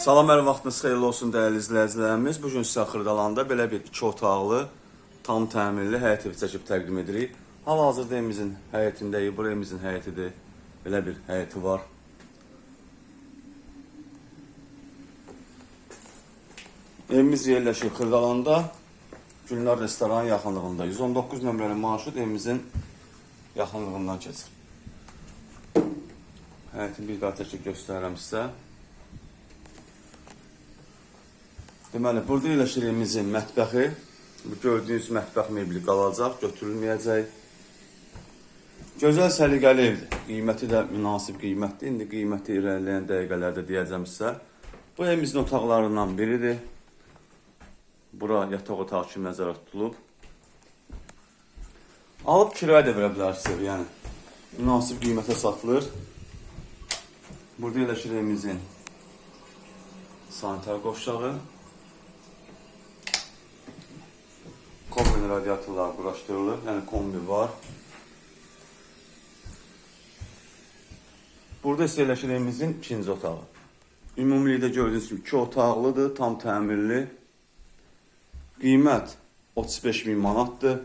Salam hər vaxtınız xeyirli olsun dəyərli izləyicilərimiz. Bu gün sizə Xırdalanda belə bir 2 otaqlı, tam təmirli həyət evi çəkib təqdim edirik. Hal-hazırda evimizin həyətindəyik. Bu evimizin həyətidir. Belə bir həyəti var. Evimiz yerləşir Xırdalanda. Günlər restoranın yaxınlığında. 119 nömrəli marşrut evimizin yaxınlığından keçir. Həyəti bir daha çəkib göstərirəm sizə. Deməli, burada yerləşir evimizin mətbəxi. Bu gördüyünüz mətbəx mebeli qalacaq, götürülməyəcək. Gözəl səliqəli evdir. Qiyməti də münasib qiymətdir. İndi qiyməti irəliləyən dəqiqələrdə deyəcəm sizə. Bu evimizin otaqlarından biridir. Bura yataq otağı kimi nəzərdə tutulub. Alıb kirayə də verə bilərsiniz, yəni münasib qiymətə satılır. Burada yerləşir evimizin sanitar qovşağı. Kombin radiatorlar quraşdırılır, yəni kombi var. Burada isə yerləşir evimizin ikinci otağı. Ümumilikdə gördüyünüz kimi iki otaqlıdır, tam təmirli. Qiymət 35 min manatdır.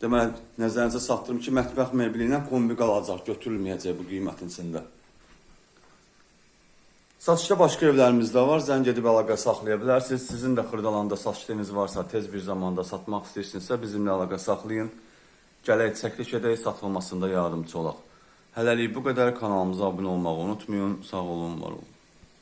Deməli, nəzərinizə satdırım ki, mətbəx mebeli ilə kombi qalacaq, götürülməyəcək bu qiymətin içində. Satışda başqa evlərimiz də var. Zəng edib əlaqə saxlaya. Sizin də Xırdalanda satışınız varsa, tez bir zamanda satmaq istəyirsinizsə bizimlə əlaqə saxlayın. Gələk çəkiliş edək, satılmasında yardımcı olaq. Hələlik bu qədər. Kanalımıza abunə olmağı unutmayın. Sağ olun, var olun.